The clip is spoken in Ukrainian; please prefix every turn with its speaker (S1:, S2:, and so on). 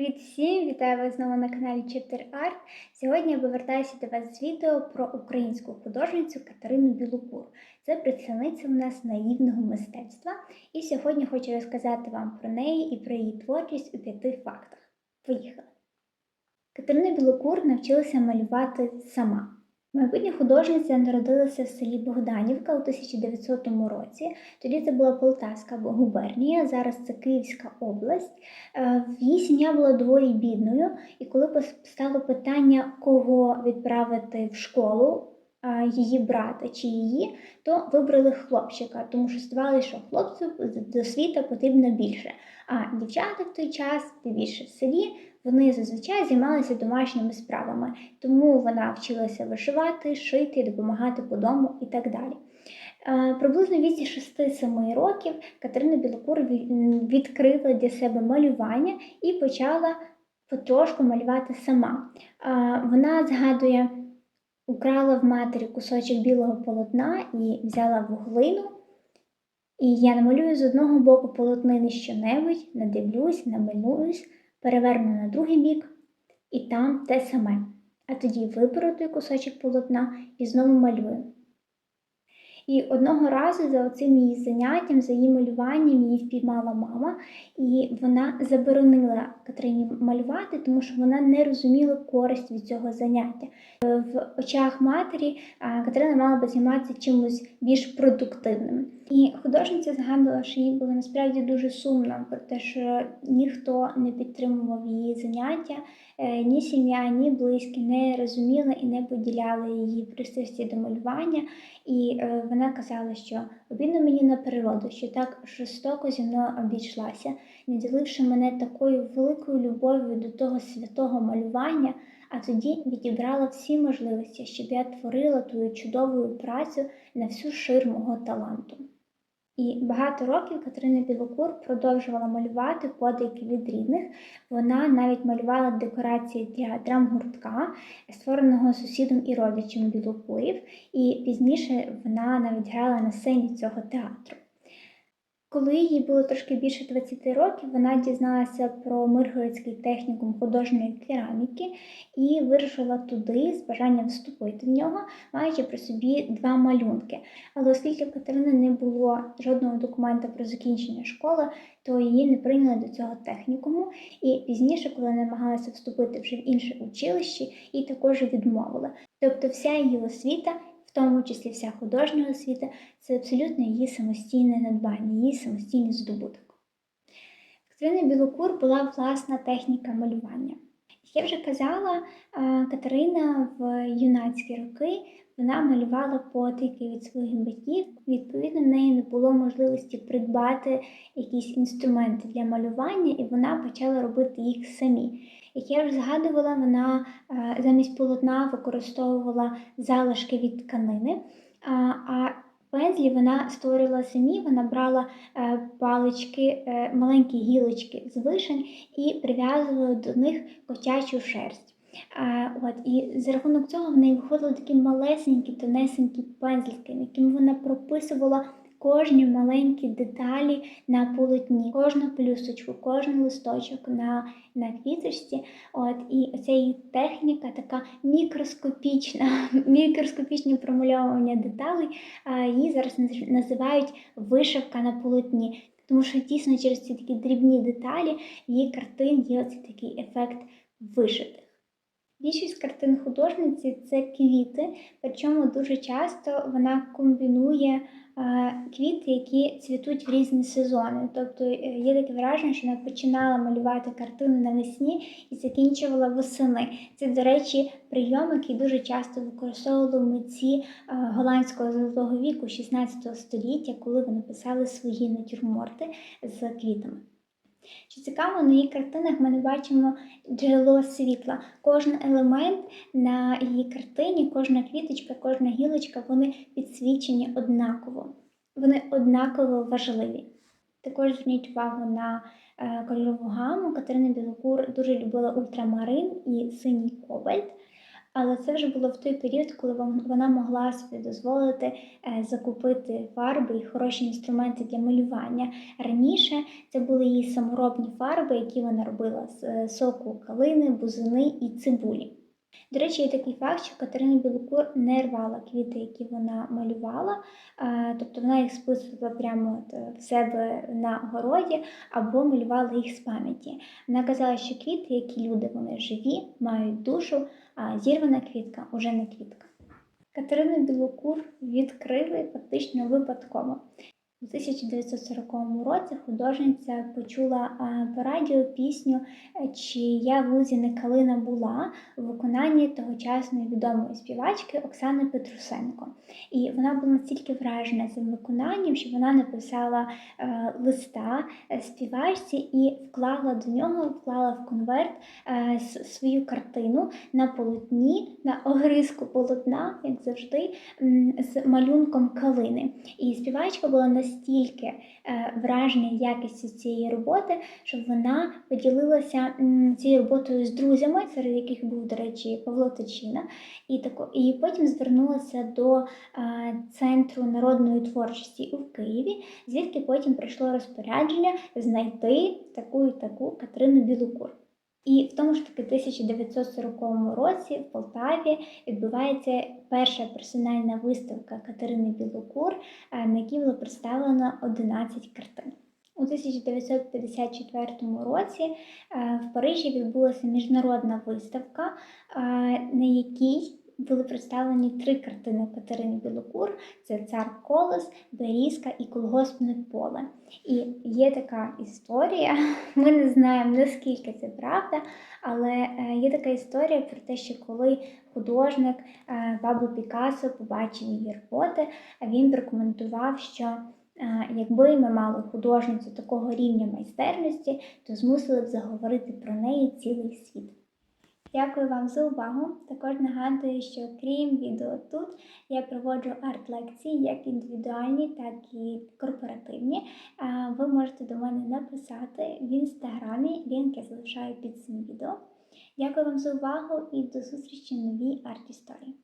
S1: Привіт всім! Вітаю вас знову на каналі Chapter Art. Сьогодні я повертаюся до вас з відео про українську художницю Катерину Білокур. Це представниця у нас наївного мистецтва. І сьогодні хочу розказати вам про неї і про її творчість у п'яти фактах. Поїхали! Катерина Білокур навчилася малювати сама. Майбутня художниця народилася в селі Богданівка у 1900 році. Тоді це була Полтавська губернія, зараз це Київська область. Е, Її сім'я була доволі бідною, і коли стало питання, кого відправити в школу, її брата чи її, то вибрали хлопчика, тому що здавалося, що хлопцю до світа потрібно більше. А дівчата в той час, більше в селі, вони зазвичай займалися домашніми справами, тому вона вчилася вишивати, шити, допомагати по дому і так далі. Е, приблизно віці 6-7 років Катерина Білокур відкрила для себе малювання і почала потрошку малювати сама. Е, вона згадує, украла в матері кусочок білого полотна і взяла вуглину. І я намалюю з одного боку полотнини щонебудь, надивлюсь, намалююсь переверну на другий бік, і там те саме. А тоді виберу той кусочок полотна і знову малюю. І одного разу за цим її заняттям, за її малюванням, її впіймала мама, і вона заборонила Катерині малювати, тому що вона не розуміла користь від цього заняття. В очах матері Катерина мала би займатися чимось більш продуктивним. І художниця згадувала, що їй було насправді дуже сумно, про те, що ніхто не підтримував її заняття, е, ні сім'я, ні близькі не розуміли і не поділяли її пристрасті до малювання. І е, вона казала, що обідно мені на природу, що так жорстоко зі мною обійшлася, не діливши мене такою великою любов'ю до того святого малювання а тоді відібрала всі можливості, щоб я творила ту чудову працю на всю шир мого таланту. І багато років Катерина Білокур продовжувала малювати подики від рідних. Вона навіть малювала декорації для драмгуртка, створеного сусідом і родичем Білокурів, і пізніше вона навіть грала на сцені цього театру. Коли їй було трошки більше 20 років, вона дізналася про Миргородський технікум художньої кераміки і вирушила туди з бажанням вступити в нього, маючи при собі два малюнки. Але оскільки в Катерини не було жодного документа про закінчення школи, то її не прийняли до цього технікуму. І пізніше, коли намагалася вступити вже в інше училище, їй також відмовили. Тобто, вся її освіта в тому числі вся художня освіта, це абсолютно її самостійне надбання, її самостійний здобуток. Катерина Білокур була власна техніка малювання. Як я вже казала, Катерина в юнацькі роки вона малювала потики від своїх батьків. Відповідно, в неї не було можливості придбати якісь інструменти для малювання, і вона почала робити їх самі. Як я вже згадувала, вона е, замість полотна використовувала залишки від тканини. А пензлі вона створила самі, вона брала е, палички, е, маленькі гілочки з вишень і прив'язувала до них котячу шерсть. От, І за рахунок цього в неї виходили такі малесенькі, тонесенькі пензлики, якими вона прописувала кожні маленькі деталі на полотні, кожну плюсочку, кожен листочок на на квіточці. От, І оця її техніка така мікроскопічна, мікроскопічне промальовування деталей, її зараз називають вишивка на полотні. Тому що дійсно через ці такі дрібні деталі її картин є оцей такий ефект вишитих. Більшість картин художниці це квіти, причому дуже часто вона комбінує квіти, які цвітуть в різні сезони. Тобто е, є таке враження, що вона починала малювати картини навесні і закінчувала восени. Це, до речі, прийом, який дуже часто використовували митці голландського золотого віку 16 століття, коли вони писали свої натюрморти з квітами. Що цікаво, на її картинах ми не бачимо джерело світла. Кожен елемент на її картині, кожна квіточка, кожна гілочка, вони підсвічені однаково. Вони однаково важливі. Також зверніть увагу на е, кольорову гаму. Катерина Білокур дуже любила ультрамарин і синій кобальт. Але це вже було в той період, коли вона могла собі дозволити е, закупити фарби і хороші інструменти для малювання. Раніше це були її саморобні фарби, які вона робила з е, соку калини, бузини і цибулі. До речі, є такий факт, що Катерина Білокур не рвала квіти, які вона малювала, е, тобто вона їх списувала прямо в себе на городі або малювала їх з пам'яті. Вона казала, що квіти, які люди, вони живі, мають душу, а зірвана квітка уже не квітка. Катерину Білокур відкрили фактично випадково. У 1940 році художниця почула по радіо пісню е, Чи я в лузі не калина була у виконанні тогочасної відомої співачки Оксани Петрусенко. І вона була настільки вражена цим виконанням, що вона написала е, листа е, співачці і вклала до нього, вклала в конверт свою картину на полотні, на огризку полотна, як завжди, з малюнком калини. І співачка була настільки е, вражена якістю цієї роботи, що вона поділилася цією роботою з друзями, серед яких був, до речі, Павло Тичина, і тако, і потім звернулася до е, центру народної творчості у Києві, звідки потім прийшло розпорядження знайти таку і таку Катерину Білокур. І в тому ж таки 1940 році в Полтаві відбувається перша персональна виставка Катерини Білокур, е, на якій було представлено 11 картин. У 1954 році е, в Парижі відбулася міжнародна виставка, е, на якій були представлені три картини Катерини Білокур: це цар Колос, Берізка і Колгоспне поле. І є така історія. Ми не знаємо наскільки це правда, але е, є така історія про те, що коли художник е, Пабло Пікассо побачив її роботи, він прокоментував, що е, якби ми мали художницю такого рівня майстерності, то змусили б заговорити про неї цілий світ. Дякую вам за увагу. Також нагадую, що крім відео тут я проводжу арт-лекції, як індивідуальні, так і корпоративні. Ви можете до мене написати в інстаграмі, лінк я залишаю під цим відео. Дякую вам за увагу і до зустрічі в новій арт-історії.